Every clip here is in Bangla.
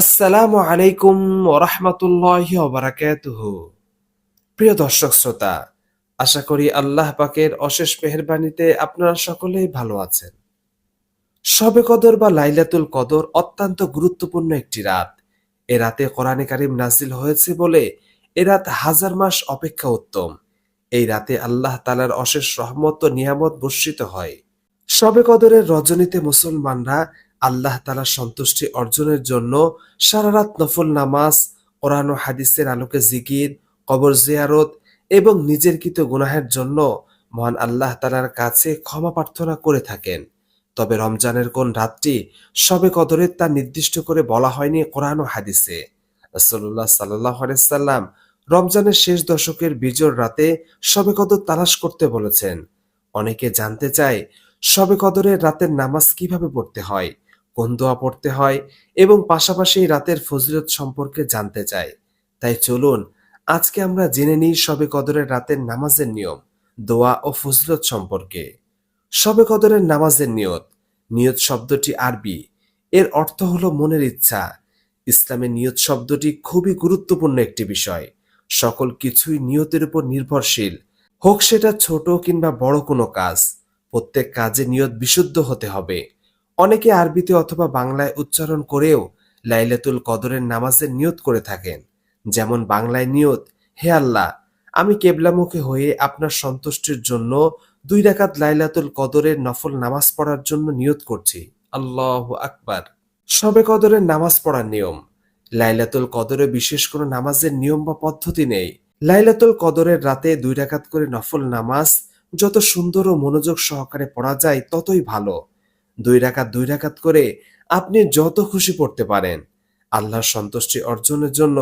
আসসালামু আলাইকুম ওরহমতুল্লাহ ওবরাকাতুহ। প্রিয় দর্শক শ্রোতা, আশা করি আল্লাহ পাকের অশেষ মেহরবানিতে আপনারা সকলেই ভালো আছেন। শবে কদর বা লাইলাতুল কদর অত্যন্ত গুরুত্বপূর্ণ একটি রাত। এ রাতে কোরআনে কারিম নাজিল হয়েছে বলে এ রাত হাজার মাস অপেক্ষা উত্তম। এই রাতে আল্লাহ তালার অশেষ রহমত ও নিয়ামত বর্ষিত হয়। শবে কদরের রজনীতে মুসলমানরা আল্লাহ তালার সন্তুষ্টি অর্জনের জন্য সারা রাত নফল নামাজ, কোরআন ও হাদিসের আলোকে জিকির, কবর জিয়ারত এবং নিজের কৃত গুনাহের জন্য মহান আল্লাহ তালার কাছে ক্ষমা প্রার্থনা করে থাকেন। তবে রমজানের কোন রাতটি সবে কদরের তা নির্দিষ্ট করে বলা হয়নি কোরআন হাদিসে। রাসূলুল্লাহ সাল্লাহ সাল্লাম রমজানের শেষ দশকের বিজোর রাতে সবে কদর তালাশ করতে বলেছেন। অনেকে জানতে চায় সবে কদরের রাতের নামাজ কীভাবে পড়তে হয়। কোন দোয়া পড়তে হয় এবং পাশাপাশি রাতের ফজিলত সম্পর্কে জানতে চাই তাই চলুন, আজকে আমরা জেনে নিই সবে কদরের রাতের নামাজের নিয়ম, দোয়া ও ফজিলত সম্পর্কে। সবে কদরের নামাজের নিয়ত নিয়ত শব্দটি আরবি। এর অর্থ হলো মনের ইচ্ছা। ইসলামের নিয়ত শব্দটি খুবই গুরুত্বপূর্ণ একটি বিষয়। সকল কিছুই নিয়তের উপর নির্ভরশীল। হোক সেটা ছোট কিংবা বড় কোনো কাজ, প্রত্যেক কাজে নিয়ত বিশুদ্ধ হতে হবে। অনেকে আরবিতে অথবা বাংলায় উচ্চারণ করেও লাইলাতুল কদরের নামাজের নিয়ত করে থাকেন। যেমন বাংলায় নিয়ত, হে আল্লাহ, আমি কেবলামুখী হয়ে আপনার সন্তুষ্টির জন্য দুই রাকাত লাইলাতুল কদরের নফল নামাজ পড়ার জন্য নিয়ত করছি। আল্লাহ আকবার। সবে কদরের নামাজ পড়ার নিয়ম। লাইলাতুল কদরে বিশেষ কোনো নামাজের নিয়ম বা পদ্ধতি নেই। লাইলাতুল কদরের রাতে দুই রাকাত করে নফল নামাজ যত সুন্দর ও মনোযোগ সহকারে পড়া যায় ততই ভালো। দুই রাকাত দুই রাকাত করে আপনি যত খুশি পড়তে পারেন। আল্লাহর সন্তুষ্টি অর্জনের জন্য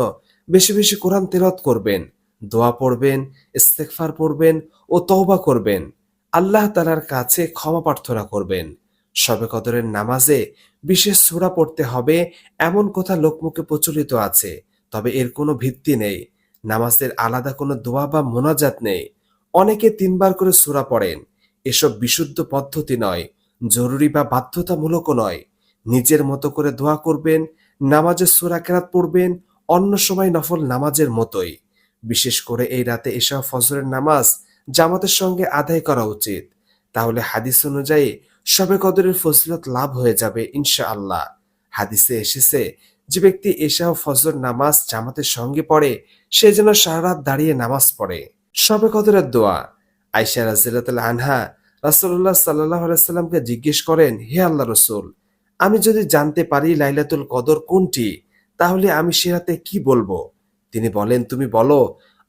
বেশি বেশি কোরআন তেলত করবেন, দোয়া পড়বেন ইস্তেকফার পড়বেন ও তওবা করবেন। আল্লাহ তালার কাছে ক্ষমা প্রার্থনা করবেন। সবে কদরের নামাজে বিশেষ সূরা পড়তে হবে এমন কথা লোকমুখে প্রচলিত আছে, তবে এর কোনো ভিত্তি নেই। নামাজের আলাদা কোনো দোয়া বা মোনাজাত নেই। অনেকে তিনবার করে সূরা পড়েন। এসব বিশুদ্ধ পদ্ধতি নয়। জরুরি বা বাধ্যতামূলকও নয়। নিজের মতো করে দোয়া করবেন, নামাজের সূরা কেরাত পড়বেন, অন্য সময় নফল নামাজের মতোই। বিশেষ করে এই রাতে এসব ফজরের নামাজ জামাতের সঙ্গে আদায় করা উচিত। তাহলে হাদিস অনুযায়ী সবে কদরের ফজিলত লাভ হয়ে যাবে ইনশাআল্লাহ। হাদিসে এসেছে, যে ব্যক্তি এশা ও ফজর নামাজ জামাতের সঙ্গে পড়ে, সে যেন সারা রাত দাঁড়িয়ে নামাজ পড়ে। সবে কদরের দোয়া। আইসা রাজিল্লাহ আনহা রাসুল্লাহ সাল্লাহ সাল্লামকে জিজ্ঞেস করেন, হে আল্লাহ রসুল, আমি যদি জানতে পারি লাইলাতুল কদর কোনটি, তাহলে আমি সে রাতে কি বলব? তিনি বলেন, তুমি বলো,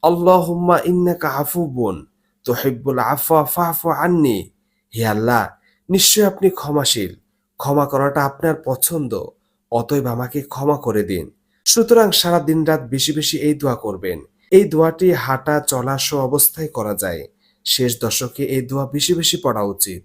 আল্লাহুম্মা ইন্নাকা আফুবুন তোহিব্বুল আফা ফাফু আন্নি। হে আল্লাহ নিশ্চয় আপনি ক্ষমাশীল। ক্ষমা করাটা আপনার পছন্দ, অতএব আমাকে ক্ষমা করে দিন। সুতরাং সারা দিন রাত বেশি বেশি এই দোয়া করবেন। এই দোয়াটি হাঁটা চলা অবস্থায় করা যায়। শেষ দশকে এই দোয়া বেশি বেশি পড়া উচিত।